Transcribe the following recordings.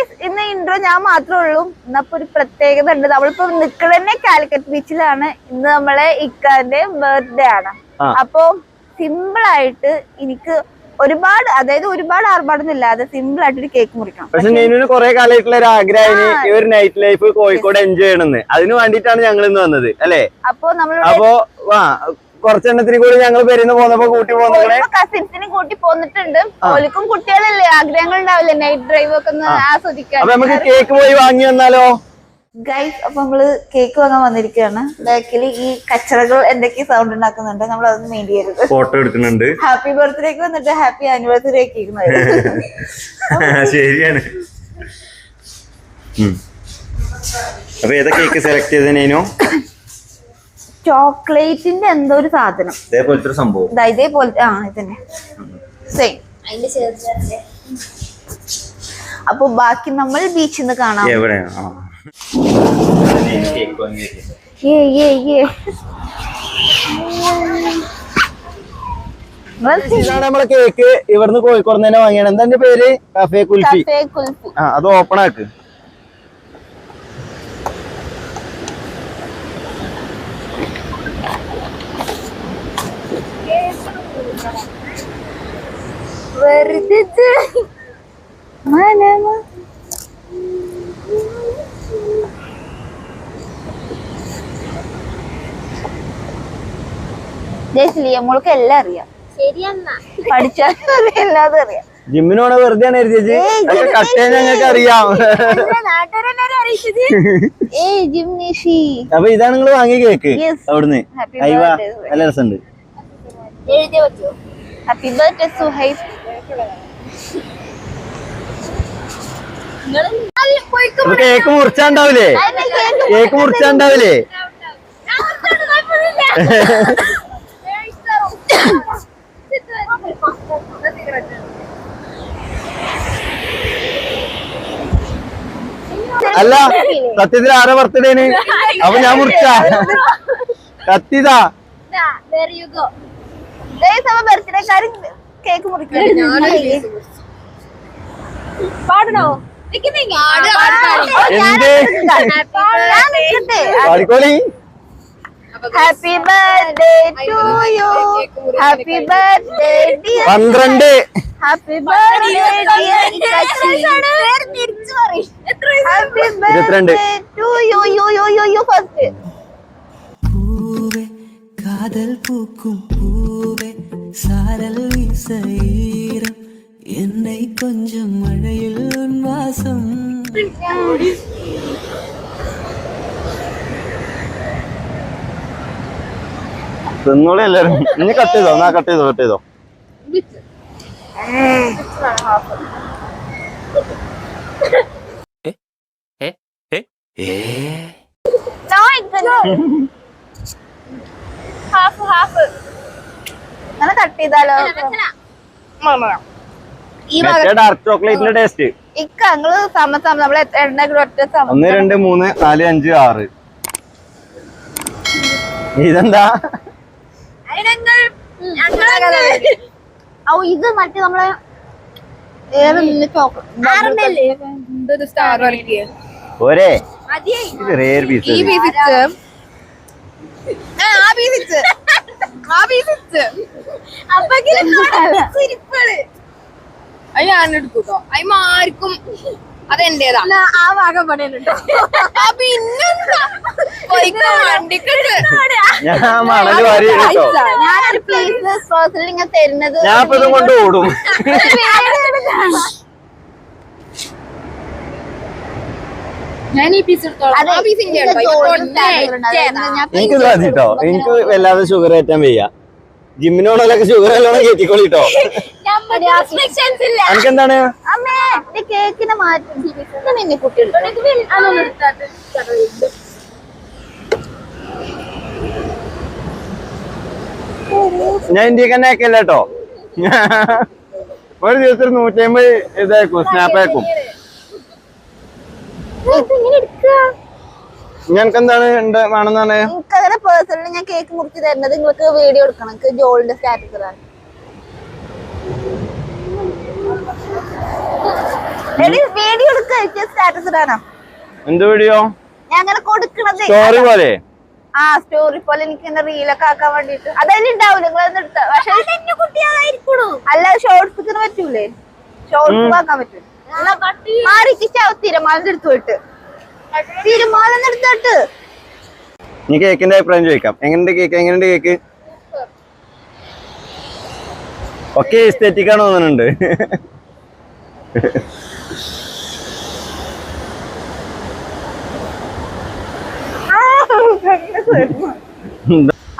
Guys ഇന്ന് intro ഞാൻ മാത്രമേ ഉള്ളൂ. എന്നപ്പോ ഒരു പ്രത്യേകത ഉണ്ട് നമ്മളിപ്പോ നിക്കണന്നെ കാലിക്കറ്റ് ബീച്ചിലാണ്. ഇന്ന് നമ്മളെ ഇക്കാന്റെ ബർത്ത്ഡേ ആണ്. അപ്പോ സിമ്പിൾ ആയിട്ട് എനിക്ക് ഒരുപാട് അതായത് ഒരുപാട് ആർഭാടൊന്നും ഇല്ലാതെ സിമ്പിൾ ആയിട്ട് ഒരു കേക്ക് മുറിക്കണം. പക്ഷെ നീനുവിന് കുറെ കാലമായിട്ടുള്ള ഒരു ആഗ്രഹം ഈ ഒരു നൈറ്റ് ലൈഫ് കോഴിക്കോട് എൻജോയ് ചെയ്യണമെന്ന്. അതിന് വേണ്ടിട്ടാണ് ഞങ്ങൾ ഇന്ന് വന്നത് അല്ലേ? അപ്പോ നമ്മൾ അപ്പോ കുറച്ചെണ്ണത്തിന് കൂടി ഞങ്ങൾ പെരുന്ന് പോന്നപ്പോ കൂട്ടി പോന്നേ കസിൻസിനെ കൂട്ടി പോന്നിട്ടുണ്ട്. ഓലിക്കും കുട്ടികളല്ലേ ആഗ്രഹങ്ങൾ ഉണ്ടാവില്ലേ നൈറ്റ് ഡ്രൈവ് ഒക്കെ ഒന്ന് ആസ്വദിക്കാം അപ്പൊ നമുക്ക് കേക്ക് പോയി വാങ്ങി വന്നാലോ? ഗൈസ് അപ്പൊ നമ്മൾ കേക്ക് വാങ്ങാൻ വന്നിരിക്കുകയാണ്. ബാക്കിൽ ഈ കച്ചറകൾ എന്തൊക്കെ സൗണ്ട് ഉണ്ടാക്കുന്നുണ്ട് നമ്മൾ അതൊന്നും മെയിൻ ചെയ്യരുത് ഫോട്ടോ എടുക്കുന്നുണ്ട് ഹാപ്പി ബർത്ത്ഡേക്ക് വന്നിട്ട് ഹാപ്പി ആനിവേഴ്സറി ഒക്കെ ഇരിക്കുന്നത് ശരിയാണ്. അപ്പൊ ഏതാ കേക്ക് സെലക്ട് ചെയ്ത നീനു ചോക്ലേറ്റിന്റെ എന്തോ ഒരു സാധനം. ഇതേപോലത്തെ ഒരു സംഭവം. ദാ ഇതേപോലെ ആ ഇതന്നെ സെയിം അപ്പൊ ബാക്കി നമ്മൾ ബീച്ചിൽ നിന്ന് കാണാം. ഏ ഏ ഏ ഇതാണ് നമ്മളെ കേക്ക് ഇവിടുന്ന് കോഴിക്കോട് തന്നെ വാങ്ങിയാണ്. എന്താ പേര്? കഫേ കുൽഫി കഫേ കുൽഫി ആ അത് ഓപ്പൺ ആക്ക്. വെറുതെ മനമ ജയശ്രീ നമ്മൾക്ക് എല്ലാം അറിയാം. ശരിയെന്നാ പഠിച്ചാൽ എല്ലാതും അറിയാം ജിമ്മിനോടെ വെറുതെ ആണ് എഴുതിയത് കട്ട് ഞങ്ങൾക്ക് അറിയാം. അപ്പൊ ഇതാണ് നിങ്ങൾ വാങ്ങിയ കേക്ക്. അവിടുന്ന്. സുഹൈബ്. നല്ല രസമുണ്ട്. Happy birthday Suhaib. കേക്ക് മുറിച്ചാണ്ടാവില്ലേ? കേക്ക് മുറിച്ചാണ്ടാവില്ലേ? അല്ല സത്യത്തിൽ ആരാ ബർത്ത്ഡേന് അപ്പൊ ഞാൻ മുറിച്ച? കത്തിതാ ബർത്ത്ഡേക്കാരും കേക്ക് മുറിക്കുന്നത് happy birthday to you happy birthday പന്ത്രണ്ട്. Happy birthday happy birthday to you you you you you first പൂവേ കാതൽ പൂക്കും പൂവേ. சாரல் வீசஈரம் என்னை கொஞ்சம் மழையில் உன் வாசம் തിന്നോളി എല്ലാരും ഇനി കട്ട് ചെയ്തോ എന്നാ കട്ട് ചെയ്തോ കട്ട് ചെയ്തോ നോ ഇറ്റ്സ് ഹാഫ് ഹാഫ് അങ്ങനെ കട്ട് ചെയ്താലോ? ഈ ഡാർക്ക് ചോക്ലേറ്റിന്റെ ടേസ്റ്റ് ഇക്ക നിങ്ങൾ സമ സമ നമ്മൾ ഒറ്റ സമ ഒന്ന് രണ്ട് മൂന്ന് നാല് അഞ്ച് ആറ്. ഇതെന്താ? ഓ ഇത് മറ്റേ നമ്മളെ വേറെ ചോക്ലേറ്റ്. സ്റ്റാർ വരയ്ക്കുക ഒരേ ഇത് ആ പീസ് അത് ഞാൻ എടുക്കൂട്ടോ. ആർക്കും അതെന്റേതാ. ആ ഭാഗം പണിയുന്നുണ്ടോ പിന്നെന്താ. ഞാൻ മണൽ വാരി കേട്ടോ ഞാനൊരു പീസ് പേഴ്സണൽ ഇങ്ങനെ തരുന്നത് ഞാൻ ഇപ്പൊ ഇതും കൊണ്ട് ഓടും. ഞാൻ ഈ പീസ് എടുത്തോളാം. ആ പീസ് എനിക്ക് എനിക്ക് വല്ലാതെ ഷുഗർ കയറ്റാൻ വയ്യ. ജിമ്മിനോടൊക്കെ ഷുഗർ നല്ലോണം കയറ്റിക്കോളി എനിക്കെന്താണ് കേക്കിനെ മാറ്റി. കുട്ടികൾ. ഞാൻ ഇന്ത്യയ്ക്ക് തന്നെ ആക്കില്ല കേട്ടോ. ഒരു ദിവസം നൂറ്റി അമ്പത് ഇതാക്കും സ്നാപ്പ് ആക്കും. ഞങ്ങൾക്ക് എന്താണ് വേണമെന്നാണ്? നിങ്ങൾക്ക് അങ്ങനെ പേഴ്സണലി ഞാൻ കേക്ക് മുറിച്ച് തരുന്നത് നിങ്ങൾക്ക് വീഡിയോ എടുക്കണം. നിങ്ങൾക്ക് ജോളിന്റെ സ്റ്റാറ്റസ് എടി വീഡിയോ എടുക്ക സ്റ്റാറ്റസ് ഇടാനോ. എന്ത് വീഡിയോ ഞാൻ അങ്ങനെ കൊടുക്കണത് സ്റ്റോറി പോലെ? ആ സ്റ്റോറി പോലെ എനിക്ക് ഇങ്ങനെ റീലൊക്കെ ആക്കാൻ വേണ്ടിട്ട് അതതിൽ ഉണ്ടാവില്ല നിങ്ങളൊന്നും എടുത്ത. പക്ഷെ കുട്ടിയായിരിക്കുള്ളൂ അല്ല ഷോർട്സ് പറ്റൂലേ? ഷോർട്സ് ആക്കാൻ പറ്റൂ മാറിക്ക് ചാവ് തിരമാലിന്റെ അടുത്ത് പോയിട്ട്. തിരമാലെന്ന് എടുത്തോട്ട് നീ കേക്കിന്റെ അഭിപ്രായം ചോദിക്കാം. എങ്ങനെയുണ്ട് കേക്ക്? എങ്ങനെയുണ്ട് കേക്ക്? ഒക്കെ എസ്തെറ്റിക് ആണ് തോന്നുന്നുണ്ട്.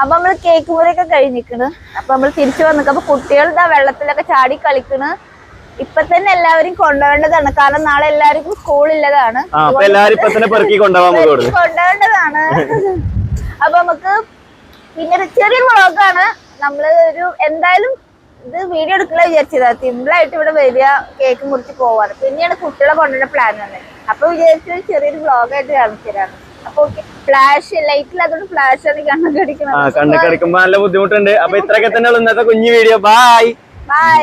അപ്പൊ നമ്മൾ കേക്ക് മുറിയൊക്കെ കഴിഞ്ഞിക്കണ് അപ്പൊ നമ്മൾ തിരിച്ചു വന്നിട്ട് അപ്പൊ കുട്ടികൾ ഇതാ വെള്ളത്തിലൊക്കെ ചാടി കളിക്കണ്. ഇപ്പൊ തന്നെ എല്ലാവരും കൊണ്ടുപോകേണ്ടതാണ്. കാരണം നാളെ എല്ലാവർക്കും സ്കൂളില്ലതാണ്. എല്ലാരും ഇപ്പൊ തന്നെ പെറുക്കി കൊണ്ടുപോകാൻ കൊണ്ടുപോകേണ്ടതാണ്. അപ്പൊ നമുക്ക് പിന്നെ ഒരു ചെറിയ വ്ളോഗാണ്. നമ്മൾ ഒരു എന്തായാലും ഇത് വീഡിയോ എടുക്കില്ല വിചാരിച്ചതാ. സിമ്പിൾ ആയിട്ട് ഇവിടെ വരിക കേക്ക് മുറിച്ച് പോവാണ് പിന്നെയാണ് കുട്ടികളെ കൊണ്ടുവരുന്ന പ്ലാൻ തന്നെ അപ്പൊ വിചാരിച്ചു ഒരു ചെറിയൊരു വ്ളോഗായിട്ട് കാണിച്ചു തരാണ് അപ്പൊ ഫ്ലാഷ് ലൈറ്റിൽ അതുകൊണ്ട് ഫ്ലാഷ് ആണ് കണ്ണൊക്കെ അടിക്കണം കണ്ണൊക്കെ അടിക്കുമ്പോ നല്ല ബുദ്ധിമുട്ടുണ്ട്. അപ്പൊ ഇത്രയൊക്കെ തന്നെ ഉള്ളൂ. ഇന്നത്തെ കുഞ്ഞു വീഡിയോ ബൈ ബൈ